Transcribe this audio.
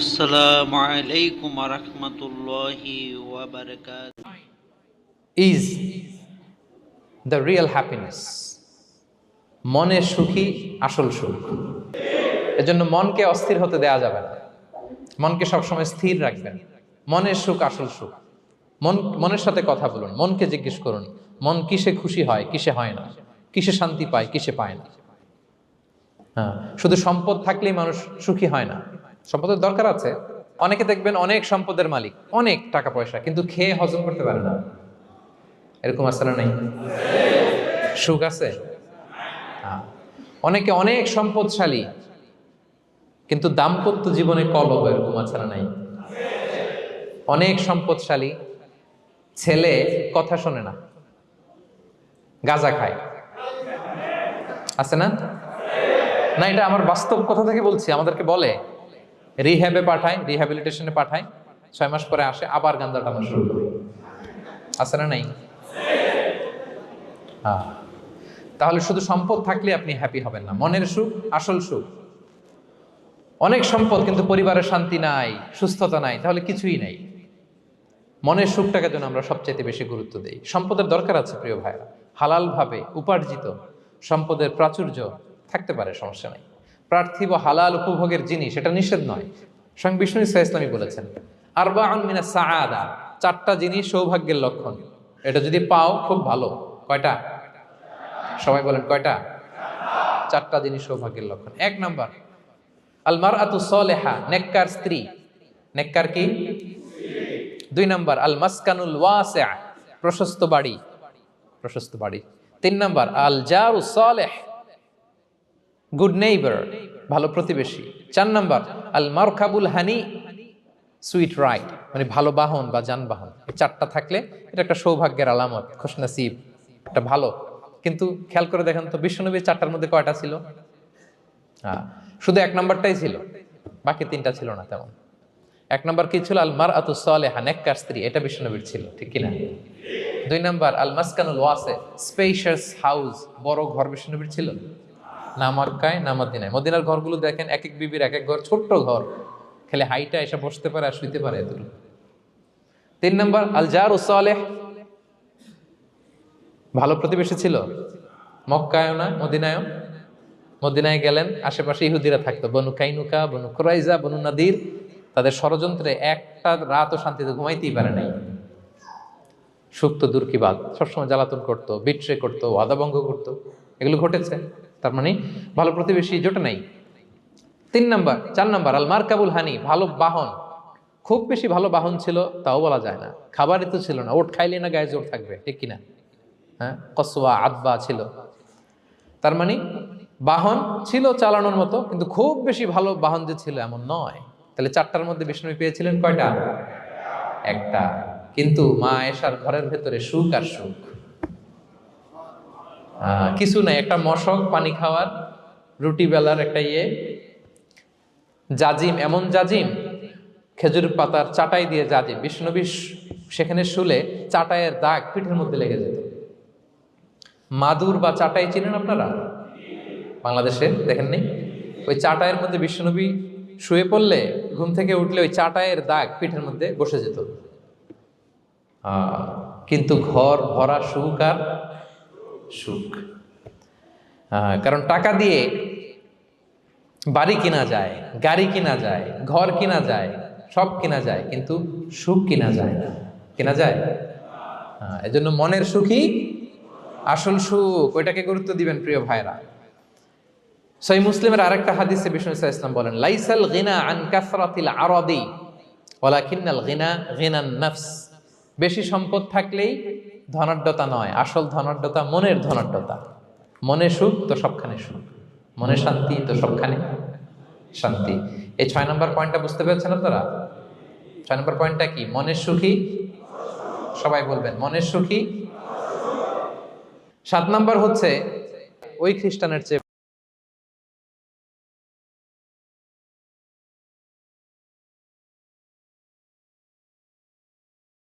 আসসালামু আলাইকুম রহমতুল্লাহি ওয়াবারাকাত is the real happiness? মনে সুখী, আসল সুখ। এজন্য মনকে অস্থির হতে দেয়া যাবে না। মনকে সবসময় স্থির রাখবেন। মনের সুখ, আসল সুখ। মন, মনের সাথে কথা বলুন, মনকে জিজ্ঞেস করুন, মন কিসে খুশি হয়, কিসে হয় না? কিসে শান্তি পায়, কিসে পায় না? হ্যাঁ শুধু সম্পদ থাকলেই মানুষ সুখী হয় না। সম্পদের দরকার আছে। অনেকে দেখবেন অনেক সম্পদের মালিক, অনেক টাকা পয়সা, কিন্তু খেয়ে হজম করতে পারে না। এরকম আছে না নাই? সুখ আছে? হ্যাঁ। অনেকে অনেক সম্পদশালী, কিন্তু দাম্পত্য জীবনে কলহ এরকম আছে না নাই? অনেক সম্পদশালী, ছেলে কথা শোনে না, গাজা খায়। আছে না? না, এটা আমার বাস্তব কথা থেকে বলছি, আমাদেরকে বলে। রিহ্যাবে পাঠায় রিহ্যাবিলিটেশনে পাঠায় ছয় মাস পরে আসে, আবার গান্দা টানা শুরু করে। আছে না নাই? হ্যাঁ। তাহলে শুধু সম্পদ থাকলে আপনি হ্যাপি হবেন না। মনের সুখ, আসল সুখ। অনেক সম্পদ কিন্তু পরিবারের শান্তি নাই, সুস্থতা নাই, তাহলে কিছুই নাই। মনের সুখটাকে যেন আমরা সবচাইতে বেশি গুরুত্ব দিই। সম্পদের দরকার আছে, প্রিয় ভাইরা হালালভাবে উপার্জিত সম্পদের প্রাচুর্য থাকতে পারে, সমস্যা নাই। পার্থিব হালাল উপভোগের জিনিস, এটা নিষেধ নয়। স্বয়ং বিষ্ণু ইসা ইসলামী বলেছেন আরবা মিনা সাআদা চারটা জিনিস সৌভাগ্যের লক্ষণ। এটা যদি পাও, খুব ভালো। কয়টা? সবাই বলেন, কয়টা? চারটা জিনিস সৌভাগ্যের লক্ষণ। এক নম্বর আলমার আতু সলেহা, নেককার স্ত্রী। নেককার কি? দুই নম্বর, আল মাসকানুল ওয়াসিআ, প্রশস্ত বাড়ি। প্রশস্ত বাড়ি। তিন নম্বর, আল জারু সালেহ গুড নেইবার ভালো প্রতিবেশী। চার নাম্বার, আল মারখাবুল হানি, সুইট রাইড মানে ভালো বাহন বা যানবাহন। এই চারটা থাকলে এটা একটা সৌভাগ্যের আলামত, খুশনসিব একটা ভালো। কিন্তু খেয়াল করে দেখেন তো বিশ্বনবীর চারটার মধ্যে কয়টা ছিল? হ্যাঁ শুধু এক নাম্বারটাই ছিল, বাকি তিনটা ছিল না তেমন। এক নাম্বার কি ছিল? আল মার আতু সালেহা, নেককার স্ত্রী, এটা বিশ্বনবীর ছিল, ঠিক কিনা? দুই নাম্বার, আল মাসকানুল ওয়াসে স্পেশাস হাউস বড় ঘর বিশ্বনবীর ছিল? না মক্কায় না মদিনায় মদিনার ঘরগুলো দেখেন, এক এক বিবির এক এক ঘর, ছোট্ট ঘর। খেলে হাইটা এসে বসতে পারে আর শুইতে পারে এতটুকু। তিন নম্বর, আলজার জার সালেহ। ভালো প্রতিবেশী ছিল? মক্কায়ও না মদিনায় গেলেন, আশেপাশে ইহুদিরা থাকতো। বনু কাইনুকা, বনু কুরাইজা, বনু নাদির। তাদের ষড়যন্ত্রে একটা রাতও শান্তিতে ঘুমাইতেই পারে নাই। সুক্ত দুর্কিবাদ সবসময় জ্বালাতন করতো, বিট্রে করতো ওয়াদাভঙ্গ করতো। এগুলো ঘটেছে। তার মানে ভালো প্রতিবেশী জোটে নাই। তিন নাম্বার, চার নাম্বার, আল মার্কাবুল হানি, ভালো বাহন। খুব বেশি ভালো বাহন ছিল, তাও বলা যায় না। খাবারই তো ছিল না, ওট খাইলে না গায়ে জোর থাকবে, ঠিক কিনা? হ্যাঁ কসোয়া আদবা ছিল। তার মানে বাহন ছিল চালানোর মতো, কিন্তু খুব বেশি ভালো বাহন যে ছিল এমন নয়। তাহলে চারটার মধ্যে বিষ্ণু পেয়েছিলেন কয়টা? একটা। কিন্তু মা এসার ঘরের ভেতরে সুখ আর সুখ। কিছু নাই, একটা মশক, পানি খাওয়ার, রুটি বেলার একটা ইয়ে। জাজিম, এমন জাজিম, খেজুর পাতার চাটাই দিয়ে জাজিম। বিষ্ণুবি সেখানে শুলে চাটাইয়ের দাগ পিঠের মধ্যে লেগে যেত। মাদুর বা চাটাই চিনেন আপনারা? বাংলাদেশে দেখেননি ওই চাটাইয়ের মধ্যে বিষ্ণুনবী শুয়ে পড়লে, ঘুম থেকে উঠলে ওই চাটাইয়ের দাগ পিঠের মধ্যে বসে যেত। কিন্তু ঘর ভরা সুখ আর সুখ। কারণ টাকা দিয়ে বাড়ি কিনা যায়, গাড়ি কিনা যায়, ঘর কিনা যায়, সব কিনা যায়, কিন্তু সুখ কিনা যায় না। কিনা যায়? এজন্য মনের সুখই আসল সুখ। ওইটাকে গুরুত্ব দিবেন প্রিয় ভাইরা সই মুসলিমের আরেকটা হাদিসে বিষ্ণু ইসা ইসলাম বলেন, লাইসাল গিনা আন কাসরাতিল আরাদি, ওয়ালাকিন্নাল গিনা গিনান নফস। বেশি সম্পদ থাকলেই ধনাঢ্যতা নয়, আসল ধনাঢ্যতা মনের ধনাঢ্যতা। মনে সুখ, তো সবখানে সুখ। মনে শান্তি, তো সবখানে শান্তি। এই ছয় নম্বর পয়েন্টটা বুঝতে পেরেছেন আপনারা? ছয় নম্বর পয়েন্টটা কি? মনের সুখী? সবাই বলবেন, মনের সুখী? সাত নম্বর হচ্ছে, ওই খ্রিস্টানের চেয়ে